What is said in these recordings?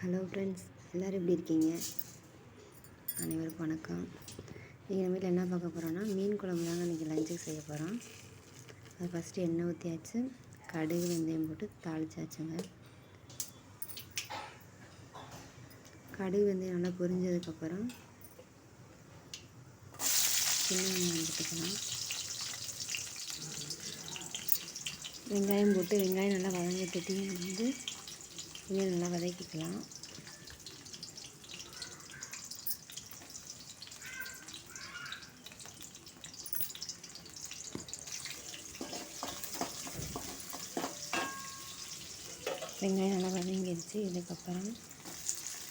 Hello friends எல்லோரும் எப்படி இருக்கீங்க? அனைவருக்கும் வணக்கம். இன்றைக்கி நம்ம வீட்டில் என்ன பார்க்க போகிறோன்னா மீன் குழம்பு தாங்க இன்றைக்கி லஞ்சுக்கு செய்ய போகிறோம் அது ஃபஸ்ட்டு எண்ணெய் ஊற்றியாச்சு கடுகு வெந்தயம் போட்டு தாளிச்சாச்சுங்க. கடுகு வெந்தயம் நல்லா பொரிஞ்சதுக்கப்புறம் சின்ன வெங்காயம் போட்டுக்கலாம் வெங்காயம் போட்டு வெங்காயம் நல்லா வதங்கிட்டுட்டையும் வந்து இதை நல்லா வதக்கிக்கலாம். வெங்காயம் நல்லா வதங்கிடுச்சு. இதுக்கப்புறம்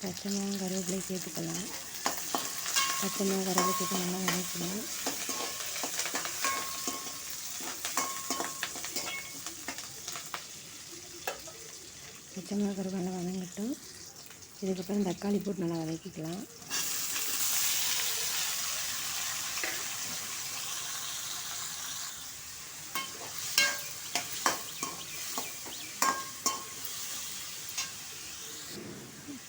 பச்சை மிளகாய் கருவேப்பிலை சேர்த்துக்கலாம். பச்சை மிளகாய் கருவேப்பிலை சேர்த்து நல்லா வதக்கணும் பச்சை மிளகா கருவேப்பிலை நல்லா வதங்கட்டும். இதுக்கப்புறம் தக்காளி போட்டு நல்லா வதக்கிக்கலாம்.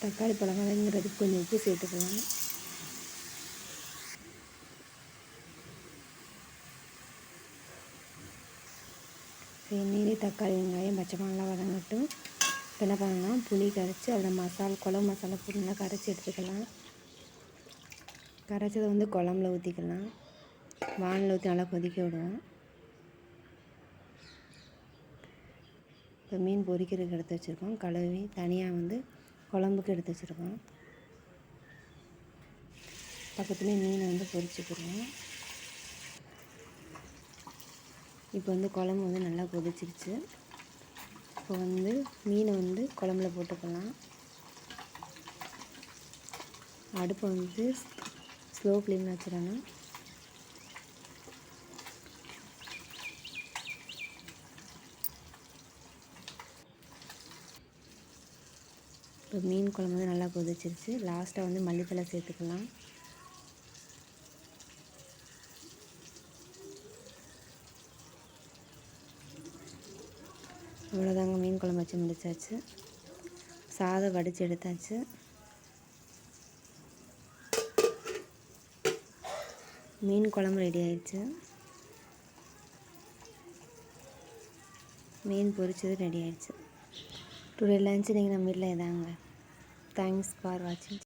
தக்காளி பழம் வதங்கிறதுக்கு கொஞ்சம் உப்பு சேர்த்துக்கலாம். எண்ணெயிலே தக்காளி வெங்காயம் பச்சை மிளகா வதங்கட்டும். இப்போ என்ன பண்ணலாம் புளி கரைச்சி அதில் மசாலா குழம்பு மசாலா புளிலாம் நல்லா கரைச்சி எடுத்துக்கலாம். கரைச்சதை வந்து குழம்புல ஊற்றிக்கலாம் வானில் ஊற்றி நல்லா கொதிக்க விடுவோம். இப்போ மீன் பொரிக்கிறதுக்கு எடுத்து வச்சுருக்கோம். கழுவி தனியாக வந்து குழம்புக்கு எடுத்து வச்சுருக்கோம். பக்கத்துலேயே மீனை வந்து பொரிச்சுக்கிடுவோம் இப்போ வந்து குழம்பு வந்து நல்லா கொதிச்சிருச்சு. இப்போ வந்து மீனை வந்து குழம்புல போட்டுக்கலாம். அடுப்பை வந்து ஸ்லோ ஃப்ளேமில் வச்சிடணும். இப்போ மீன் குழம்பு வந்து நல்லா கொதிச்சிருச்சு. லாஸ்ட்டாக வந்து மல்லித்தலை சேர்த்துக்கலாம். இவ்வளோதாங்க மீன் குழம்பு வச்சு முடித்தாச்சு சாதம் வடித்து எடுத்தாச்சு. மீன் குழம்பு ரெடி ஆயிடுச்சு. மீன் பொரிச்சது ரெடி ஆயிடுச்சு. டுடே லஞ்ச் நீங்கள் நம்ம வீட்டில் இதாங்க. தேங்க்ஸ் ஃபார் வாட்சிங்